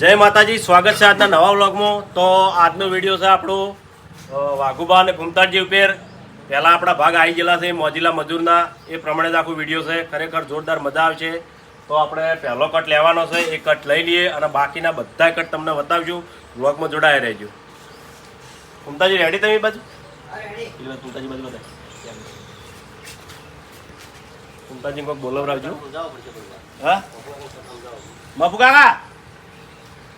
જય માતાજી સ્વાગત છે આજના નવા વ્લોગમાં. તો આજનો વીડિયો છે આપણો વાઘુબા અને ભૂમતાજી ઉપર. પહેલાં આપણા ભાગ આવી ગયેલા છે મોજીલા મજૂરના. એ પ્રમાણે જ આખો વીડિયો છે. ખરેખર જોરદાર મજા આવશે. તો આપણે પહેલો કટ લેવાનો છે એ કટ લઈ લઈએ અને બાકીના બધા કટ તમને બતાવશું વ્લોગમાં જોડાયા રહેજો. ભૂમતાજી રેડી તમે બાજુ? ભૂમતાજી બાજુ બધા ભૂમતાજી કોઈક બોલાવરાવજો. હા? બાપુ કાકા?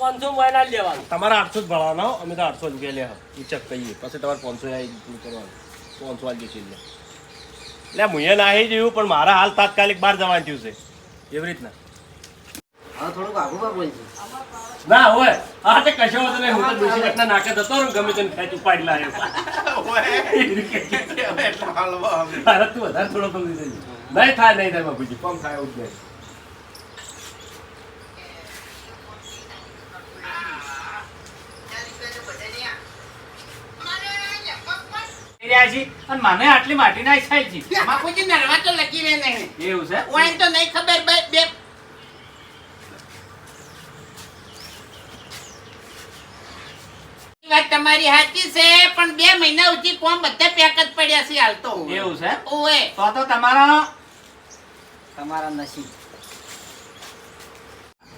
પાંચસો મહિના લેવાનું. તમારે આઠસો જ ભરવાના. અમે તો આઠસો રૂપિયા લે. ચેક કહીએ પછી તમારે પાંચસો કરવાનું. પાંચસો વાગે છે એટલે મુએ નાહી જેવું પણ મારા હાલ તાત્કાલિક બહાર જવાનું થયું છે. એવી રીતના. થોડું થોડુંક બોલજો ના હોય હા તે કશો વાંધો નહીં. હું તો ડોશી રખના નાકે જતો રહું ગમે તેને ખેંચ ઉપાડી લાવ્યો તું વધારે થોડો કમ નહીં થાય નહીં થાય બાપુજી. કોમ થાય એવું જ નહીં રહ્યા છીએ અને મને આટલી માટી ના ઈચ્છાય છે. બાપુજી નરવા તો લગી રહે નહીં. એવું છે? વાઈન તો નહીં ખબર બે બે વાત તમારી સાચી છે પણ બે મહિના સુધી કોમ બધા પેક જ પડ્યા છે હાલ તો. એવું છે? ઓએ તો તો તમારા તમારા નસીબ.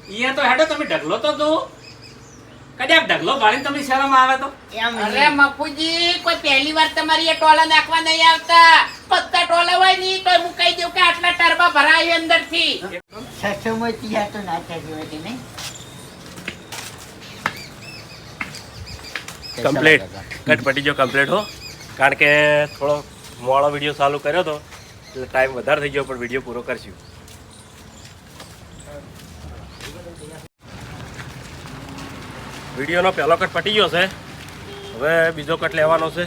અહીંયા તો હેડો તમે ઢગલો તો જો કદાચ ઢગલો ગાળીને તમે શરમ આવે તો? અરે મફુજી કોઈ પહેલી વાર તમારી એ ટોલા નાખવા નહીં આવતા. પત્તા ટોલા હોય નહીં તો હું કહી દઉં કે આટલા ટરબા ભરાય અંદરથી સસુમાં તિયા તો ના થતી હોય નહીં. કમ્પ્લીટ કટ પટી ગયો કમ્પ્લીટ હો. કારણ કે થોડો મોડો વીડિયો ચાલુ કર્યો હતો એટલે ટાઈમ વધારે થઈ ગયો પણ વીડિયો પૂરો કરશું. વિડીયોનો પહેલો કટ પટી ગયો છે. હવે બીજો કટ લેવાનો છે.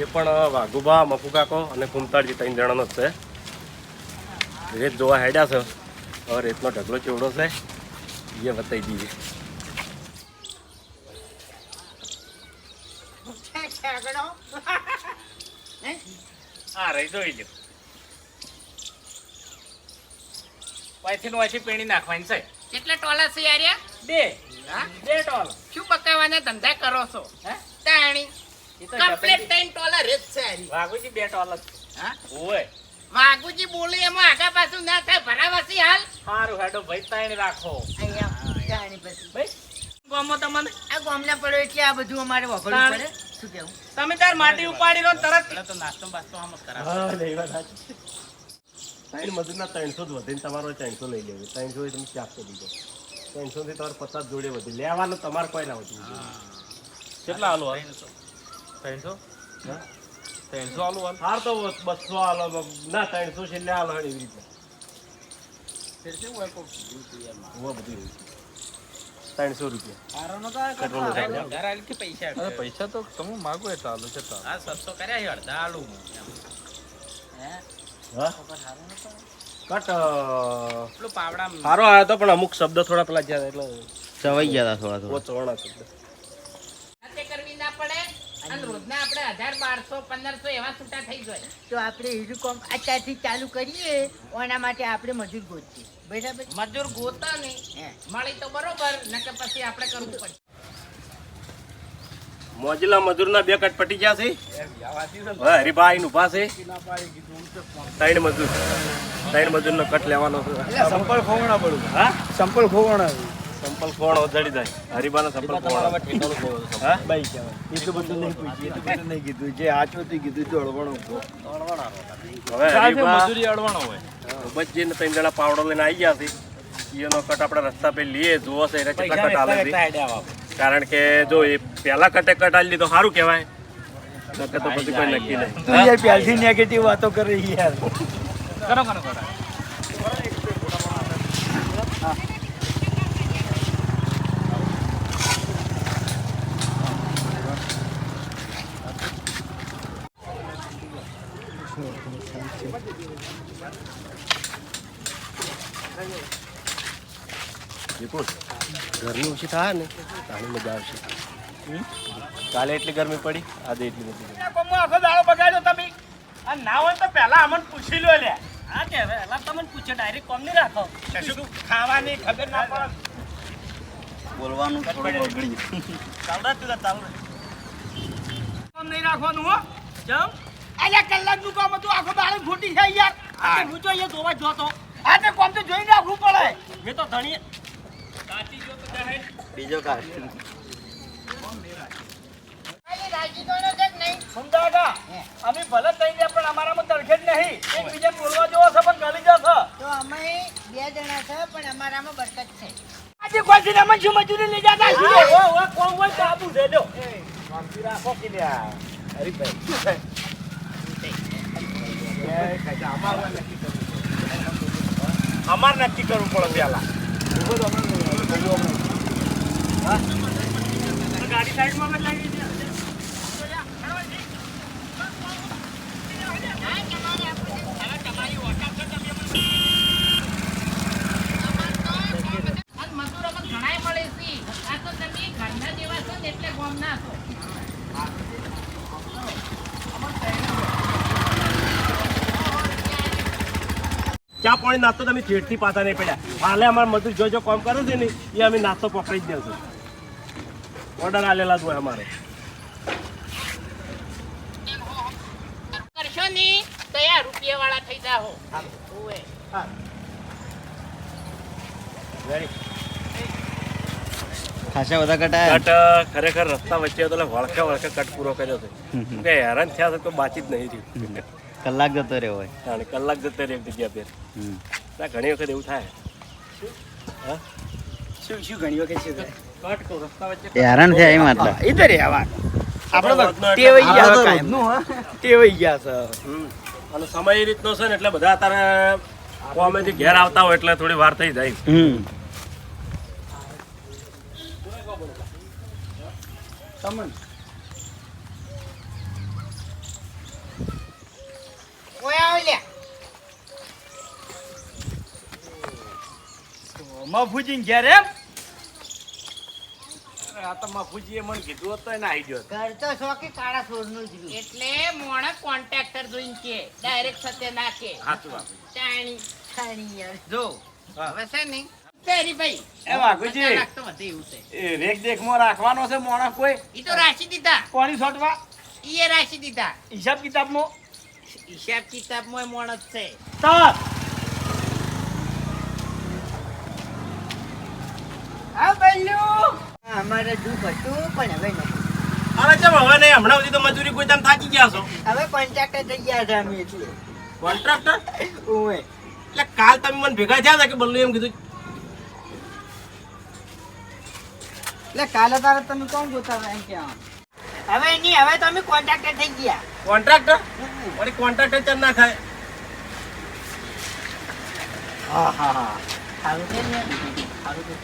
એ પણ વાઘુબા મફુ કાકો અને કુમતાળજી ત્રણ જણાનો જ છે. રેત જોવા હેડ્યા છે. હવે રેતનો ઢગલો ચેવડો છે. એ બતાવી દઈએ. હા રહી જોઈ લ્યો વાયથી નું વાયથી પેણી નાખવાની છે. કેટલા ટોલા છે યાર? બે. હા? બે ટોલ શું પકાવવાના ધંધા કરો છો? હે? તાણી. કમ્પ્લીટ ટાઈમ ત્રણ ટોલા છે હારી. વાઘુજી બે ટોલ જ હા? ઓય. વાઘુજી બોલે એમાં આગા પાછું ના થાય. ભરાવાસી હાલ. સારું હેડો ભાઈ તાણી રાખો. અહીંયા જાણી પછી. ભાઈ ગોમો તમને? આ ગામના પડ્યો એટલે આ બધું અમારે વાપરવું પડે. શું કેવું? તમે તાર માટી ઉપાડી લો તરત. તો નાસ્તો બાસ્તો આમ જ કરાવો. હા નહીં વાત સાચી. ત્રણ મજૂરના ત્રણસો જ વધીને તમારો ત્રણસો લઈ લેવું ત્રણસો તમે તમે ચારસો દીધો ત્રણસો થી તમારે પચાસ જોડે વધી. લેવાનું તમારે કોઈ ના વધુ. કેટલા હાલો? ત્રણસો? હા? ત્રણસો હાલો હાલ? હાર તો બસો હાલો ના ત્રણસો છેલ્લે હાલો એવી રીતે. છે. ત્રણસો રૂપિયા. પૈસા પૈસા તો તમે માગો એટલા ચાલુ છે હા સસ્તો કર્યા છે અડધા આલુ. હા? કટ પેલું પાવડા સારો આવ્યો હતો પણ અમુક શબ્દ થોડા પેલા જ્યાં એટલે ચવાઈ ગયા હતા થોડા થોડા. ચવણા શબ્દ. કરવી ના પડે. અને રોજના આપણે હજાર બારસો પંદરસો એવા છૂટા થઈ જાય. તો આપણે એનું કામ અત્યારથી ચાલુ કરીએ એના માટે આપણે મજૂર ગોતીએ. બરાબર? મજૂર ગોતા નહીં. હે. મળી તો બરોબર નકર પછી આપણે કરવું પડે મોજીલા મજૂરના બે કટ પટી ગયા છે. હવે હરિભાઈ ઊભા છે. ત્રણ મજૂર. ત્રણ મજૂરનો કટ લેવાનો છે. સંપલ ખોવણા પડું. હા? સંપલ ખોવણા. સંપલ કોણ જડી જાય હરિભાનો સંપલ હા? બાઈ કહેવાય. એટલું બધું નહીં પૂછ્યું. એટલું બધું નહીં કીધું. જે આચોથી કીધું તો અળવણો. હવે હરિભા મજૂરી અળવણો હોય. ઉબજીને ત્રણ જણા પાવડો લઈને આવી ગયા છે. એનો કટ આપણે રસ્તા પે લઈએ જોવો છે એને કેટલા કટ હાલે છે. કારણ કે જો એ પહેલા કટે કટ આલી લીધો સારું કહેવાય. નકર તો પછી કોઈ નક્કી નહીં. યાર પહેલથી નેગેટિવ વાતો કરી યાર. કરો કરો કરો. Thank you. વિપુલ ગરમી ઓછી થાય ને તાણી મજા આવશે. કાલે એટલી ગરમી પડી આજે એટલી બધી ગરમી. આખો દાડો બગાડ્યો તમે. આ ના હોય તો પહેલા અમને પૂછી લો લે હા કે પહેલા તમને પૂછો ડાયરેક્ટ કોમ નહીં રાખો. શું ખાવાની ખબર ના પડે. બોલવાનું થોડું બગડી ચાલડા તું ચાલડા કોમ નહીં રાખવાનું હો. જમ. અલ્યા કલાકનું કામ હતું આખો દાડો ફૂટી છે યાર. હું. તો જોવા જોતો. આ તે કોમ તો જોઈ રાખવું પડે. મેં તો ધણી બીજો જ સમજાગા અમે ભલે થઈ ગયા પણ અમારામાં તરખે જ નહીં. એકબીજા બોલવા જેવો છે પણ ગલી જશે. તો અમે બે જણા છે પણ અમારામાં બરકત છે. આજે કોઈ દિન અમે શું મજૂરી લઈ જતા છીએ? ઓ ઓ કોણ હોય? તો આબુ દે દો શાંતિ રાખો કે લ્યા હરીભાઈ અમાર નક્કી કરવું પડે પેલા. ગાડી સાઈડમાં લાગી દે અને મજૂર અમને ઘણાય મળે છે આ તો તમે ઘરના જેવા છો ને એટલે ગોમના છો ચા પાણી નાસ્તો તમે છેડથી પાતા નહીં પડ્યા. હાલે અમારા મજૂર જો જો કામ કરે છે ને એ અમે નાસ્તો પકડી જ દેશું ઓર્ડર આલેલા જ હોય અમારે. કરશો ની તો રૂપિયા વાળા થઈ જાઓ. ઓવે. ખાસા બધા કટાયા કટ ખરેખર રસ્તા વચ્ચે તો વળખે વળખે કટ પૂરો કર્યો છે. કે હેરાન થયા છે તો બાચી જ નહીં થયું. કલાક જતો રહ્યો હોય. અને કલાક જતો રહે જગ્યા પર. ના ઘણી વખત એવું થાય. શું શું ઘણી વખત છે કટ રસ્તા વચ્ચે હેરાન થયા એમ આટલા ઇધર રહેવા આપણે ટેવાઈ ગયા કાયમનું ટેવાઈ ગયા છે હમ. અને સમય એ રીતનો છે ને એટલે બધા અત્યારે કોમેથી ઘેર આવતા હોય એટલે થોડી વાર થઈ જાય. હમ કોઈ આવે લ્યા મફુજી ઘેર એમ? આ તો મફુજીએ મને કીધું હતું એને આવી ગયો ઘર તો શોખી કાળા સોરનું જ એટલે મોણે કોન્ટ્રાક્ટર જોઈને કે ડાયરેક્ટ સત્ય નાખે. સાચું વાત. ચાણી ખાણી યાર. જો હવે છે ને ફેરી ભાઈ. એ વાઘુજી. પચાસ તો વધે એવું છે. એ રેખ દેખમાં રાખવાનો છે મોણા કોઈ? ઈ તો રાશી દીધા. કોની છોટવા ઈ એ રાશી દીધા. હિસાબ કિતાબમાં? હિસાબ કિતાબમાં મોણ જ છે. તાર હા બલ્લુ અમારે દુઃખ હતું પણ હવે નથી અરે ચમ હવે નહીં. હમણાં સુધી તો મજૂરી કોઈ તમે થાકી ગયા છો. હવે કોન્ટ્રાક્ટર થઈ ગયા છે અમે એટલે. કોન્ટ્રાક્ટર એટલે કાલ તમે મને ભેગા થયા હતા કે બલ્લુ એમ કીધું? એટલે કાલે તારે તમે કોણ એમ કહેવા હવે નહીં હવે તમે કોન્ટ્રાક્ટર થઈ ગયા. કોન્ટ્રાક્ટર વળી કોન્ટ્રાક્ટર ચાર ના ખાય? હા હા હા. સારું છે ને? સારું છે.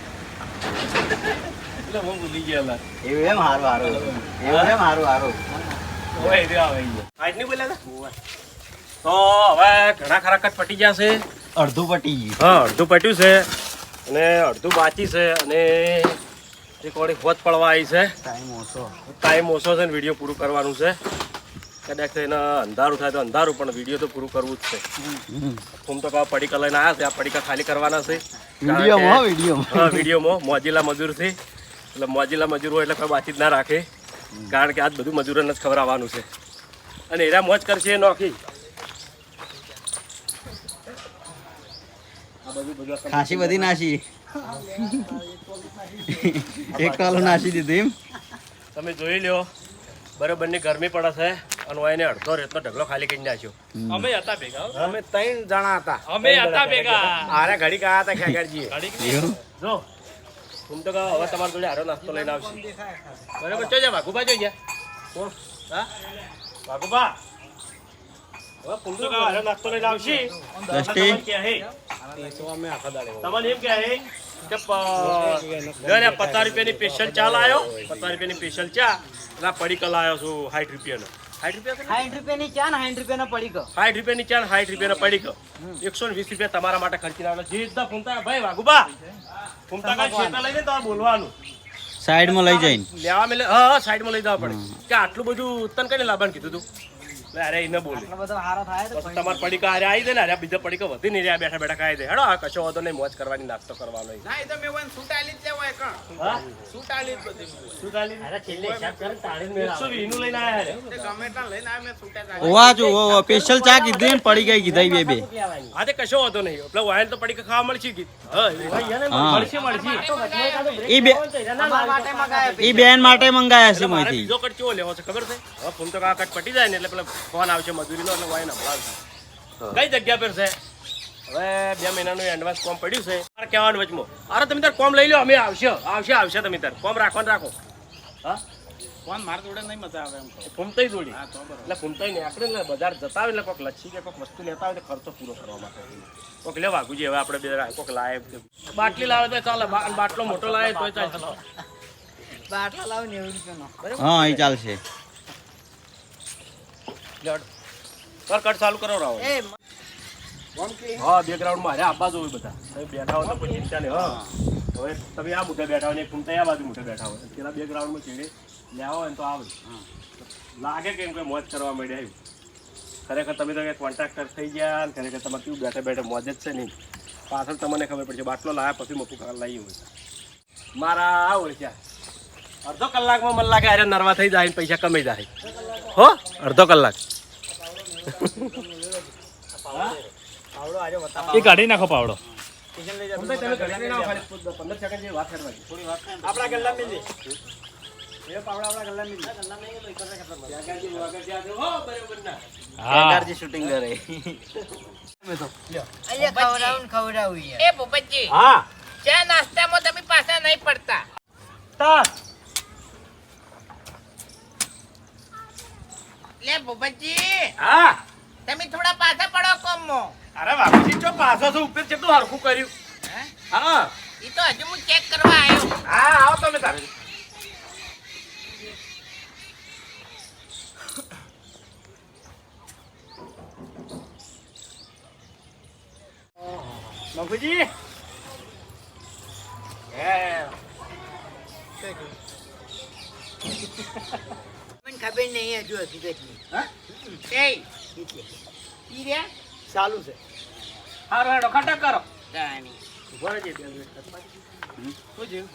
એટલે હું ભૂલી ગયેલા. એવું એમ હારું હારું. એવું એમ હારું હારું. ઓય રે આવે આજ નહીં બોલ્યા તો હવે ઘણા ખરા કટ પટી ગયા છે. અડધું પટી ગયું. હા અડધું પટ્યું છે અને અડધું બાકી છે અને વળી હોત પડવા આવી છે. ટાઈમ ઓછો. ટાઈમ ઓછો છે ને વીડિયો પૂરું કરવાનું છે. કદાચ એને અંધારું થાય તો અંધારું પણ વીડિયો તો પૂરું કરવું જ છે. હું તો કહો પડીકા લઈને આવ્યા છે આ પડીકા ખાલી કરવાના છે. વિડીયોમાં વિડીયોમાં. મોજીલા મજૂર છે એટલે મોજીલા મજૂરો એટલે કોઈ બાકી ના રાખે. કારણ કે આજ બધું મજૂરોને જ ખવડાવવાનું છે. અને એરા મોજ કરશે એ નોખી. આ બધું બધું ખાસી બધી નાસી. એક કાલો નાસી દીધું એમ. તમે જોઈ લ્યો બરોબરની ગરમી પડે છે અને હું એને અડધો રેતનો ઢગલો ખાલી કરી નાખ્યો અમે હતા ભેગા અમે ત્રણ જણા હતા. અમે હતા ભેગા. આરે ઘડી ગયા હતા ખેગરજી જો. હું તો કહું હવે તમારા જોડે હારો નાસ્તો લઈને આવશે. બરાબર? ચો જા વાઘુબા જોઈ ગયા. હા? વાઘુબા હવે હું તો કહું હારો નાસ્તો લઈને આવશે? તમને કહે હે. તમને એમ ક્યાં હે? કે પ- પચાસ રૂપિયાની સ્પેશિયલ ચા લાયો. પચાસ રૂપિયાની સ્પેશિયલ ચા. એટલે આ આવ્યો છું સાઠ રૂપિયાનો. સાઠ રૂપિયા ની? ને? સાઠ રૂપિયાની પડી ગયો? સાઠ સાઠ રૂપિયાની ચાણ સાઠ રૂપિયાનો એકસો વીસ રૂપિયા તમારા માટે ખર્ચી નાખો જે રીતના ફૂમતા ભાઈ વાઘુબા ફૂમતા કાંઈ શેતા લઈને તમારે બોલવાનું. સાઈડમાં લઈ જઈને. લેવા મેલે હા સાઈડમાં લઈ જવા પડે. કે આટલું બધું તને કઈ લાભાન કીધું તું? અરે એને બોલી. એટલો બધો હારો થાય તો પછી તમારા પડીકા અરે આવી દે ને અરે બીજા પડીકા વધી નહીં રહ્યા બેઠા બેઠા ખાઈ દે. હેડો આ કશો વધો નહીં મોજ કરવાની નાસ્તો કરવાનો ના એ તો મેં વન સુટાલી જ લેવાય કણ. હા? સુટાલી જ બધી. સુટાલી? અરે છેલ્લે હિસાબ કર તાળી એકસો વીસનું લઈને આયા રે તે ગમે એટલા લઈને આવે મેં સુટા જ ઓવા જો સ્પેશિયલ ચા કીધી ને પડી ગઈ કીધા બે બે. હા તે કશો વધો નહીં. એટલે વાયન તો પડીકા ખાવા મળશે કી હા હા. મળશે મળશે. ઈ બે ઈ બેન માટે મંગાયા છે મોઈથી બીજો કટ કેવો લેવો છે ખબર છે? હવે ફૂલ તો આ કટ પટી જાય ને એટલે પેલા ફોન આવશે મજૂરીનો એટલે વાયન હમણાં કઈ જગ્યા પર છે? હવે બે મહિનાનું એડવાન્સ કોમ પડ્યું છે. મારે કહેવાનું વચમાં અરે તમે તાર કોમ લઈ લો અમે આવશે આવશે આવશે તમે તાર. કોમ રાખવાનું રાખો. હા? ફોન મારા જોડે નહીં મજા આવે એમ ફૂમતાઈ જોડી. હા તો બરોબર. એટલે ફૂમતાઈ ને આપણે ને બજાર જતા હોય એટલે કોઈક લચ્છી કે કોઈક વસ્તુ લેતા હોય તો ખર્ચો પૂરો કરવા માટે. કોઈક લે વાઘુજી હવે આપણે બે કોઈક લાવે બાટલી લાવે તો ચાલે બાટલો મોટો લાવે તો ચાલે. બાટલો લાવે નેવું રૂપિયાનો હા એ ચાલશે. કર કટ ચાલુ કરો રાવ એ હા બેકગ્રાઉન્ડમાં અરે આબા જોવે બધા. તમે બેઠા હો તો કોઈ ચિંતા નહીં હા. હવે તમે આ મુઠે બેઠા હોય ને ફૂમતાઈ આ બાજુ મુઠે બેઠા હોય પેલા બેકગ્રાઉન્ડમાં ચીડે લેવા હોય ને તો આવે. લાગે કે એમ કે મોજ કરવા માંડ્યા આવ્યું ખરેખર તમે તો કોન્ટ્રાક્ટર થઈ ગયા અને ખરેખર તમારે કેવું બેઠા બેઠા મોજ જ છે નહીં. પાછળ તમને ખબર પડશે બાટલો લાયા પછી મોટું કાર લાવી હોય મારા આ ઓળખ્યા. અડધો કલાકમાં મને લાગે અરે નરવા થઈ જાય ને પૈસા કમાઈ જાય. હો? અડધો કલાક. એ કાઢી નાખો પાવડો. શૂટિંગ કરે. ખવડાવું. એ ભૂપતજી હા. ચા નાસ્તામાં તમે પાછા નહીં પડતા. લે ભૂપતજી હા? તમે થોડા પાછા પડો કોમમાં. અરે બાપુજી પાછો છો ઉપર કેટલું હરખું કર્યું? હા? એ તો હજુ હું ચેક કરવા આવ્યો. હા આવો તમે તારે બાપુજી. ખબર નહીં હજુ હકીકતની. એ એટલે. પી રહ્યા ચાલુ છે. હારો હેડો ખટક કરો. ઊભો રહેજે શું થયું?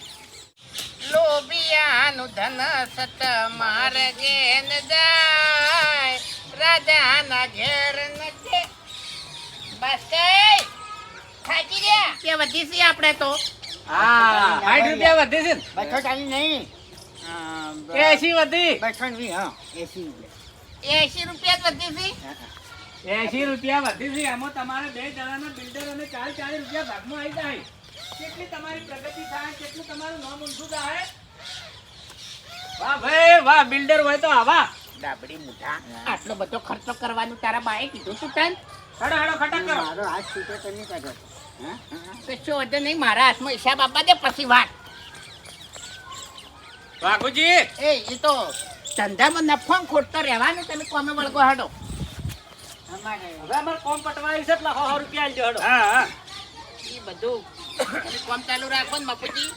લોબિયાનું ધન સત માર્ગે ન જાય રાજાના ઘેર નથી. બસ કઈ થાકી ગયા? કે વધી છે આપણે તો. હા સાઠ રૂપિયા વધે છે બસો ચાલી નહીં. એસી વધી? બસો ને હા. એસી રૂપિયા. એસી રૂપિયા વધી છે. એસી રૂપિયા વધી છે એમાં તમારે બે જણાના બિલ્ડર અને ચાર ચાલીસ રૂપિયા ભાગમાં આવી જાય. કેટલી તમારી પ્રગતિ થાય કેટલું તમારું નામ ઊંધું થાય? વાહ ભાઈ વાહ બિલ્ડર હોય તો આવા. ડાબડી મુઠા. આટલો બધો ખર્ચો કરવાનું તારા બાએ કીધું તું તન? હડો હડો ખટક કરો. મારો હાથ છૂટો તો નહીં કાઢો. કશો વધુ નહીં મારા હાથમાં હિસાબ આપવા દે પછી વાત. વાઘુજી. એ એ તો ધંધામાં નફો ખોટતા રહેવાનું તમે કોમે વળગો હાડો. અમારે હવે અમારે કોમ પટવાય છે એટલે સો રૂપિયા આલજો હેડો. હા હા. એ બધું કોમ ચાલુ રાખો ને બાપુજી.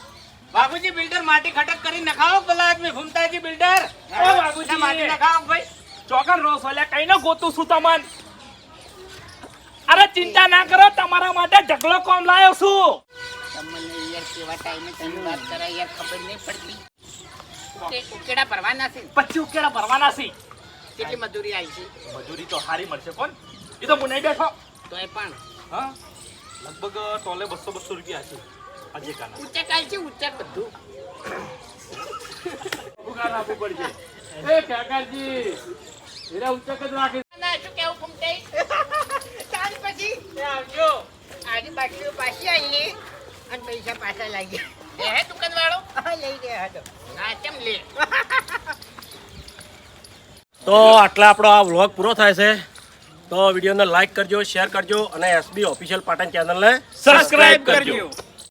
બાબુજી બિલ્ડર માટી ખટક કરી નખાવો પેલા આદમી ભૂમતાજી બિલ્ડર. ઓ બાપુજી માટી નખાવો ભાઈ. ચોકર રોસ ઓલે કઈ ન ગોતું છું તમન. અરે ચિંતા ના કરો તમારા માટે ઢગલો કોમ લાયો છું. તમને યાર કેવા ટાઈમે તમે વાત કરાય યાર ખબર નહીં પડતી. ઉકેડા ભરવાના છે. પછી ઉકેડા ભરવાના છે. કેટલી મજૂરી આવી છે? મજૂરી તો સારી મળશે કોણ એ તો હું નહીં બેઠો. તો એ પણ. હા? લગભગ ટોલે બસો બસો રૂપિયા છે આજે કાના ઉચ્ચક આવી છે ઉચ્ચક બધું. ભૂગાન આપવું પડશે? એ કાકાજી એરા ઉચ્ચક કદ રાખી. ના શું કેવું પછી. આવજો. આજે બાટલીઓ પાછી આવી અને પૈસા પાછા લાગી. એ હે દુકાન વાળો લઈ ગયા હતો ના કેમ લે? તો આટલા આપણો આ વ્લોગ પૂરો થાય છે. તો વિડીયોને લાઈક કરજો શેર કરજો અને એસબી ઓફિશિયલ પાટણ ચેનલને સબસ્ક્રાઇબ કરજો.